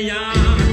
yeah.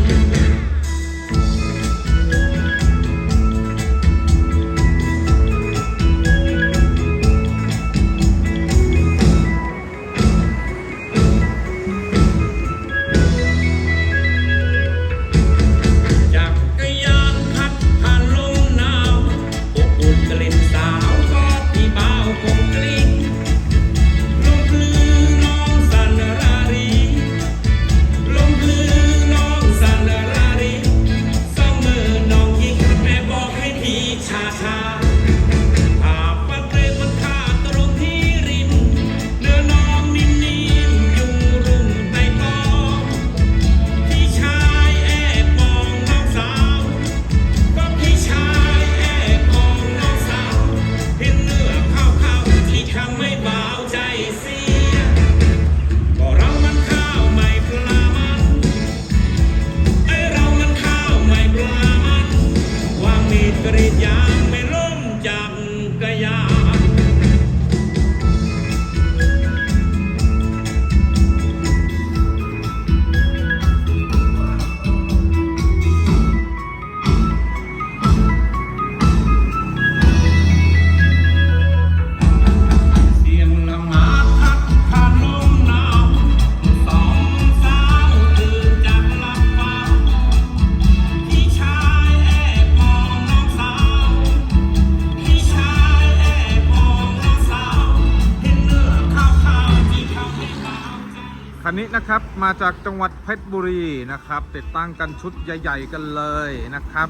คันนี้นะครับมาจากจังหวัดเพชรบุรีนะครับ ติดตั้งกันชุดใหญ่ ๆ กันเลยนะครับ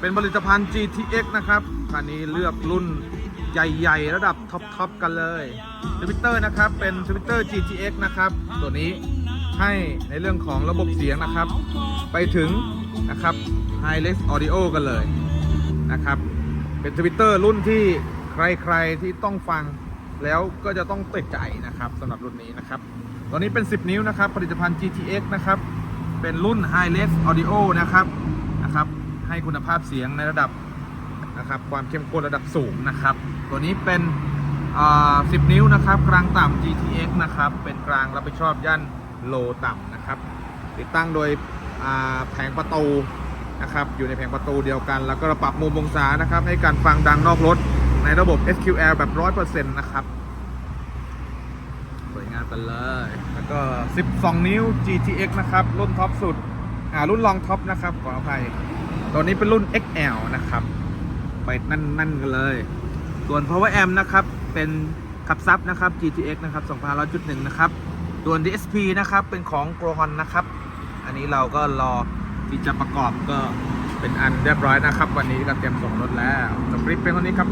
เป็นผลิตภัณฑ์ GTX นะครับคันนี้เลือกรุ่นใหญ่ ๆ ระดับท็อปๆกันเลยทวิตเตอร์นะครับเป็นทวิตเตอร์ GTX นะครับตัวนี้ให้ในเรื่องของระบบเสียงนะครับ ไปถึงนะครับ High Res Audio กันเลยนะครับ เป็นทวิตเตอร์รุ่นที่ใครๆที่ต้องฟังแล้วก็จะต้องติดใจนะครับสำหรับรุ่นนี้นะครับ ตัวนี้เป็น 10 นิ้วนะครับ ผลิตภัณฑ์ GTX นะครับ เป็นรุ่น High Res Audio นะครับ นะครับ ให้คุณภาพเสียงในระดับนะครับ ความเข้มข้นระดับสูงนะครับ ตัวนี้เป็นอ่า10 นิ้วนะครับ กลางต่ำ GTX นะครับ เป็นกลางรับผิดชอบย่านโลต่ำนะครับ ติดตั้งโดยอ่าแผงประตูนะครับ อยู่ในแผงประตูเดียวกัน แล้วก็ปรับมุมองศานะครับ ให้การฟังดังนอกรถในระบบ SQL แบบ 100%นะครับ กันเลย แล้วก็ 12 นิ้ว GTX นะครับ รุ่นท็อปสุด อ่า รุ่นรองท็อปนะครับ ขออภัย ตัวนี้เป็นรุ่น XL นะครับ ไปนั่นๆกันเลย ส่วน Power Amp นะครับ เป็นขับซับนะครับ GTX นะครับ2,100.1 นะครับส่วน DSP นะครับ เป็นของ g r o h o n นะครับ อันนี้เราก็รอที่จะประกอบก็เป็นอันเรียบร้อยนะครับ วันนี้ก็เตรียมส่งรถแล้วจบคลิปเป็นเท่านี้ครับ